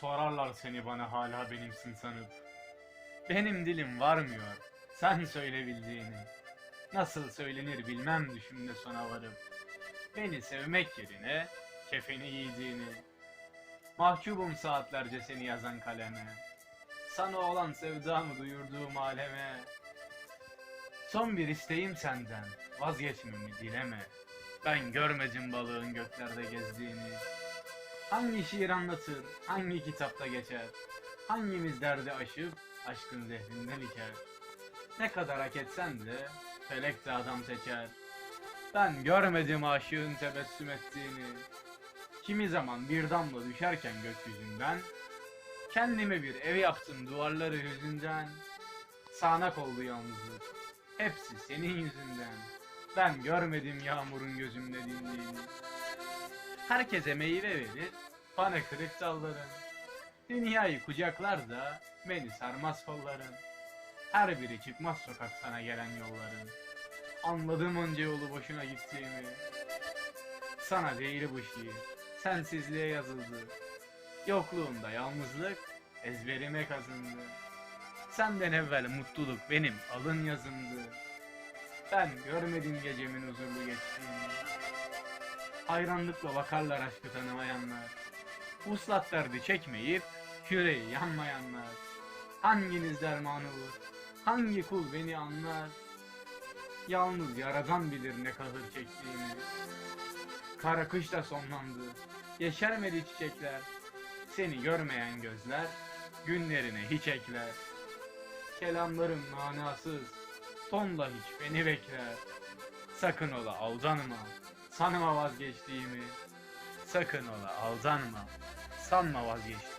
Sorarlar seni bana hala benimsin sanıp. Benim dilim varmıyor. Sen söyle bildiğini. Nasıl söylenir bilmem düşümde sona varıp. Beni sevmek yerine kefeni giydiğini. Mahcubum saatlerce seni yazan kaleme. Sana olan sevdamı duyurduğum aleme. Son bir isteğim senden, vazgeçmemi dileme. Ben görmedim balığın göklerde gezdiğini. Hangi şiir anlatır, hangi kitapta geçer? Hangimiz derdi aşıp aşkın zehrinden içer? Ne kadar hak etsen de felek de adam seçer. Ben görmedim aşığın tebessüm ettiğini. Kimi zaman bir damla düşerken gökyüzünden, kendime bir ev yaptım duvarları yüzünden. Sağanak oldu yalnızlık, hepsi senin yüzünden. Ben görmedim yağmurun gözümde dindiğini. Herkese meyve verir, bana kırık dalların. Dünyayı kucaklar da beni sarmaz kolların. Her biri çıkmaz sokak sana gelen yolların. Anladım onca yolu boşuna gittiğimi. Sana değil bu şiir, sensizliğe yazıldı. Yokluğunda yalnızlık ezberime kazındı. Senden evvel mutluluk benim alın yazımdı. Ben görmedim gecemin huzurlu geçtiğini. Hayranlıkla bakarlar aşkı tanımayanlar. Vuslat derdi çekmeyip yüreği yanmayanlar. Hanginiz derman olur? Hangi kul beni anlar? Yalnız yaradan bilir ne kahır çektiğimi. Kara kış da sonlandı. Yeşermedi çiçekler. Seni görmeyen gözler günlerine hiç ekler. Kelamlarım manasız. Tonla hiç beni bekler. Sakın ola aldanma. Sanma vazgeçtiğimi. Sakın ola aldanma. Sanma vazgeçtiğimi.